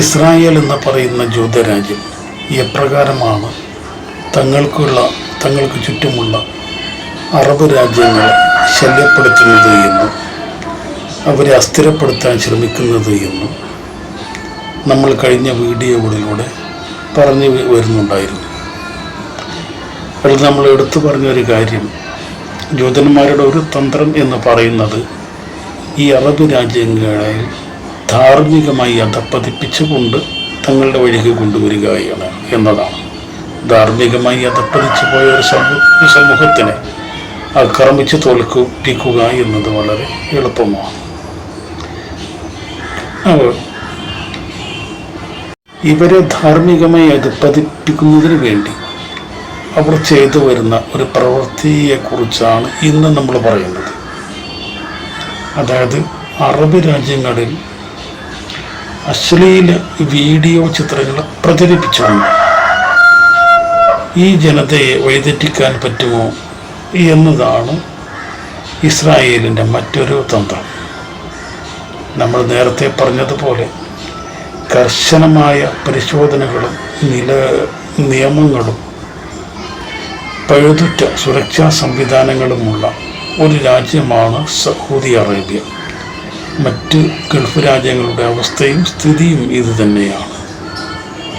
Israel എന്ന് പറയുന്ന ജൂതരാജ്യം എപ്രകാരമാണ്? തങ്ങൾക്കുള്ള തങ്ങൾക്ക് ചുറ്റുമുള്ള അറബ് രാജ്യങ്ങളെ ശല്യപ്പെടുത്തുന്നത് എന്നും അവരെ അസ്ഥിരപ്പെടുത്താൻ ശ്രമിക്കുന്നത് എന്നും നമ്മൾ കഴിഞ്ഞ വീഡിയോകളിലൂടെ പറഞ്ഞു വരുന്നുണ്ടായിരുന്നു. അതിൽ നമ്മൾ എടുത്തു പറഞ്ഞൊരു കാര്യം ജൂതന്മാരുടെ ഒരു തന്ത്രം എന്ന് പറയുന്നത് ഈ അറബ് രാജ്യങ്ങളെ ധാർമ്മികമായി അധപ്പതിപ്പിച്ചുകൊണ്ട് തങ്ങളുടെ വഴിക്ക് കൊണ്ടുവരികയാണ് എന്നതാണ്. ധാർമ്മികമായി അധപ്പതിച്ചു പോയ ഒരു സമൂഹ സമൂഹത്തിനെ ആക്രമിച്ച് തോൽപ്പിക്കുക എന്നത് വളരെ എളുപ്പമാണ്. അപ്പോൾ ഇവരെ ധാർമ്മികമായി അധപ്പതിപ്പിക്കുന്നതിന് വേണ്ടി അവർ ചെയ്തു വരുന്ന ഒരു പ്രവൃത്തിയെക്കുറിച്ചാണ് ഇന്ന് നമ്മൾ പറയുന്നത്. അതായത് അറബ് രാജ്യങ്ങളിൽ അശ്ലീല വീഡിയോ ചിത്രങ്ങൾ പ്രചരിപ്പിച്ചുകൊണ്ട് ഈ ജനതയെ വഴിതെറ്റിക്കാൻ പറ്റുമോ എന്നതാണ് ഇസ്രായേലിന്റെ മറ്റൊരു തന്ത്രം. നമ്മൾ നേരത്തെ പറഞ്ഞതുപോലെ കർശനമായ പരിശോധനകളും നില നിയമങ്ങളും പഴുതുറ്റ സുരക്ഷാ സംവിധാനങ്ങളുമുള്ള ഒരു രാജ്യമാണ് സൗദി അറേബ്യ. മറ്റ് ഗൾഫ് രാജ്യങ്ങളുടെ അവസ്ഥയും സ്ഥിതിയും ഇത് തന്നെയാണ്.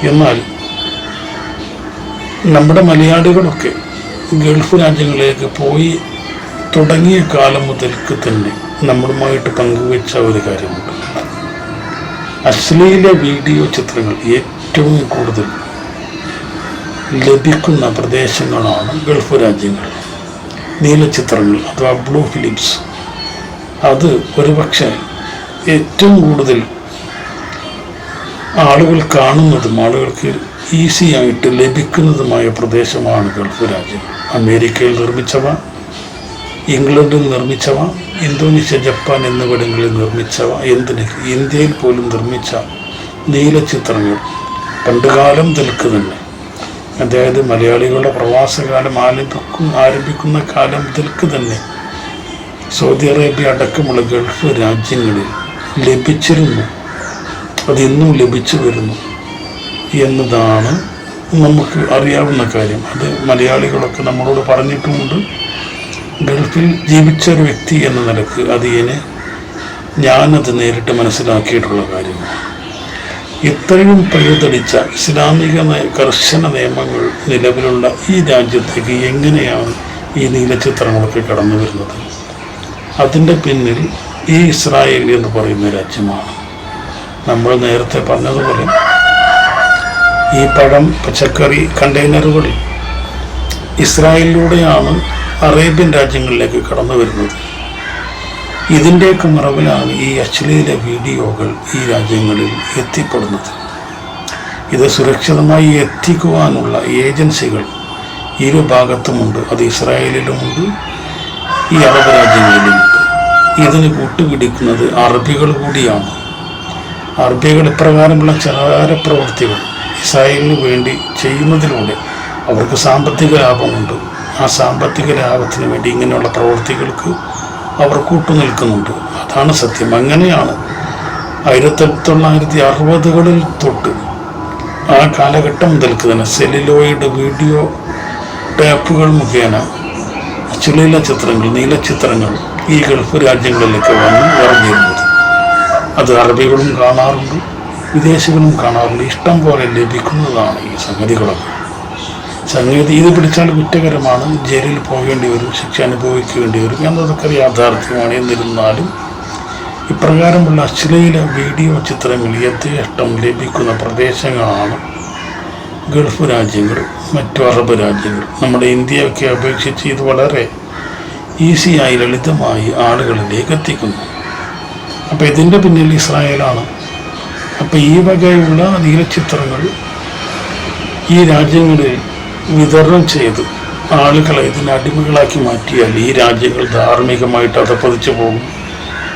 എന്നാൽ നമ്മുടെ മലയാളികളൊക്കെ ഗൾഫ് രാജ്യങ്ങളിലേക്ക് പോയി തുടങ്ങിയ കാലം മുതൽക്ക് തന്നെ നമ്മളുമായിട്ട് പങ്കുവെച്ച ഒരു കാര്യമുണ്ട്. അശ്ലീല വീഡിയോ ചിത്രങ്ങൾ ഏറ്റവും കൂടുതൽ ലഭിക്കുന്ന പ്രദേശങ്ങളാണ് ഗൾഫ് രാജ്യങ്ങൾ. നീലച്ചിത്രങ്ങൾ അഥവാ ബ്ലൂ ഫിലിംസ് അത് ഒരുപക്ഷെ ഏറ്റവും കൂടുതൽ ആളുകൾ കാണുന്നതും ആളുകൾക്ക് ഈസിയായിട്ട് ലഭിക്കുന്നതുമായ പ്രദേശമാണ് ഗൾഫ് രാജ്യം. അമേരിക്കയിൽ നിർമ്മിച്ചവ ഇംഗ്ലണ്ടിൽ നിർമ്മിച്ചവ ഇന്തോനേഷ്യ ജപ്പാൻ എന്നിവിടങ്ങളിൽ നിർമ്മിച്ചവ എന്തിന്? ഇന്ത്യയിൽ പോലും നിർമ്മിച്ച നീലചിത്രങ്ങൾ പണ്ടുകാലം തന്നെ. അതായത് മലയാളികളുടെ പ്രവാസകാലം ആരംഭിക്കും ആരംഭിക്കുന്ന കാലം മുതൽക്ക് തന്നെ. സൗദി അറേബ്യ അടക്കമുള്ള ഗൾഫ് രാജ്യങ്ങളിൽ ലഭിച്ചിരുന്നു. അതിന്നും ലഭിച്ചു വരുന്നു എന്നതാണ് നമുക്ക് അറിയാവുന്ന കാര്യം. അത് മലയാളികളൊക്കെ നമ്മളോട് പറഞ്ഞിട്ടുമുണ്ട്. ഗൾഫിൽ ജീവിച്ച ഒരു വ്യക്തി എന്ന നിലയ്ക്ക് അത് എന്നെ ഞാനത് നേരിട്ട് മനസ്സിലാക്കിയിട്ടുള്ള കാര്യമാണ്. ഇത്രയും പഴുതടിച്ച ഇസ്ലാമിക കർശന നിയമങ്ങൾ നിലവിലുള്ള ഈ രാജ്യത്തേക്ക് എങ്ങനെയാണ് ഈ നീലചിത്രങ്ങളൊക്കെ കടന്നു വരുന്നത് അതിന്റെ പിന്നിൽ ഈ ഇസ്രായേൽ എന്ന് പറയുന്ന രാജ്യമാണ് നമ്മൾ നേരത്തെ പറഞ്ഞതുപോലെ ഈ പഴം പച്ചക്കറി കണ്ടെയ്നറുകൾ ഇസ്രായേലിലൂടെയാണ് അറേബ്യൻ രാജ്യങ്ങളിലേക്ക് കടന്നു വരുന്നത്. ഇതിന്റെയൊക്കെ മറവിലാണ് ഈ അശ്ലീല വീഡിയോകൾ ഈ രാജ്യങ്ങളിൽ എത്തിപ്പെടുന്നത്. ഇത് സുരക്ഷിതമായി എത്തിക്കുവാനുള്ള ഏജൻസികൾ ഇരു ഭാഗത്തുമുണ്ട് അത് ഇസ്രായേലിലുമുണ്ട് ഈ അറബ് രാജ്യങ്ങളിലുണ്ട് ഇതിന് കൂട്ടുപിടിക്കുന്നത് അറബികൾ കൂടിയാണ്. അറബികൾ ഇപ്രകാരമുള്ള ചാര പ്രവൃത്തികൾ ഇസ്രായേലിന് വേണ്ടി ചെയ്യുന്നതിലൂടെ അവർക്ക് സാമ്പത്തിക ലാഭമുണ്ട്. ആ സാമ്പത്തിക ലാഭത്തിന് വേണ്ടി ഇങ്ങനെയുള്ള പ്രവൃത്തികൾക്ക് അവർ കൂട്ടുനിൽക്കുന്നുണ്ട്. അതാണ് സത്യം. അങ്ങനെയാണ് ആയിരത്തി തൊള്ളായിരത്തി അറുപതുകളിൽ തൊട്ട് ആ കാലഘട്ടം മുതൽക്ക് തന്നെ സെല്ലിലോയിഡ് വീഡിയോ ടേപ്പുകൾ മുഖേന ചുളില ചിത്രങ്ങൾ നീലച്ചിത്രങ്ങൾ ഈ ഗൾഫ് രാജ്യങ്ങളിലൊക്കെ വന്ന് ഇറങ്ങിയിരുന്നത് അത് അറബികളും കാണാറുണ്ട് വിദേശികളും കാണാറുണ്ട്. ഇഷ്ടം പോലെ ലഭിക്കുന്നതാണ് ഈ സംഗതികളൊക്കെ. സംഗതി ഇത് പിടിച്ചാൽ കുറ്റകരമാണ്. ജയിലിൽ പോകേണ്ടി വരും ശിക്ഷ അനുഭവിക്കേണ്ടി വരും എന്നതൊക്കെ യാഥാർത്ഥ്യമാണ്. എന്നിരുന്നാലും ഇപ്രകാരമുള്ള അശ്ലീല വീഡിയോ ചിത്രങ്ങൾ യഥേഷ്ടം ലഭിക്കുന്ന പ്രദേശങ്ങളാണ് ഗൾഫ് രാജ്യങ്ങൾ മറ്റു അറബ് രാജ്യങ്ങൾ. നമ്മുടെ ഇന്ത്യയൊക്കെ അപേക്ഷിച്ച് ഇത് വളരെ ഈസിയായി ലളിതമായി ആളുകളിലേക്ക് എത്തിക്കുന്നു. അപ്പോൾ ഇതിന്റെ പിന്നിൽ ഇസ്രായേലാണ്. അപ്പോൾ ഈ വകയുള്ള നീലച്ചിത്രങ്ങൾ ഈ രാജ്യങ്ങളിൽ വിതരണം ചെയ്ത് ആളുകളെ ഇതിന് അടിമകളാക്കി മാറ്റിയാൽ ഈ രാജ്യങ്ങൾ ധാർമ്മികമായിട്ട് അധപ്പതിച്ചു പോകും.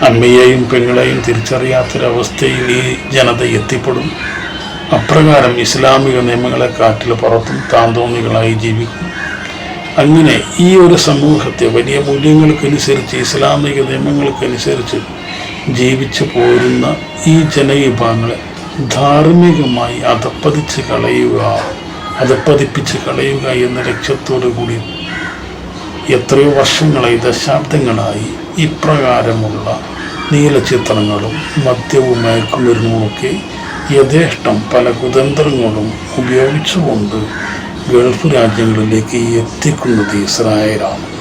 അമ്മയെയും പെങ്ങളെയും തിരിച്ചറിയാത്തൊരവസ്ഥയിൽ ഈ ജനത എത്തിപ്പെടും. അപ്രകാരം ഇസ്ലാമിക നിയമങ്ങളെ കാറ്റിൽ പുറത്തും താന്തോന്നികളായി ജീവിക്കും. അങ്ങനെ ഈ ഒരു സമൂഹത്തെ വലിയ മൂല്യങ്ങൾക്കനുസരിച്ച് ഇസ്ലാമിക നിയമങ്ങൾക്കനുസരിച്ച് ജീവിച്ചു പോരുന്ന ഈ ജനവിഭാഗങ്ങളെ ധാർമ്മികമായി അധപ്പതിച്ച് കളയുക അധപ്പതിപ്പിച്ച് കളയുക എന്ന ലക്ഷ്യത്തോടു കൂടി എത്രയോ വർഷങ്ങളായി ദശാബ്ദങ്ങളായി ഇപ്രകാരമുള്ള നീലചിത്രങ്ങളും മദ്യവും മയക്കുമരുന്നുമൊക്കെ യഥേഷ്ടം പല കുതന്ത്രങ്ങളും ഉപയോഗിച്ചുകൊണ്ട് ഗൾഫ് രാജ്യങ്ങളിലേക്ക് എത്തിക്കുന്നത് ഇസ്രായേലാണ്.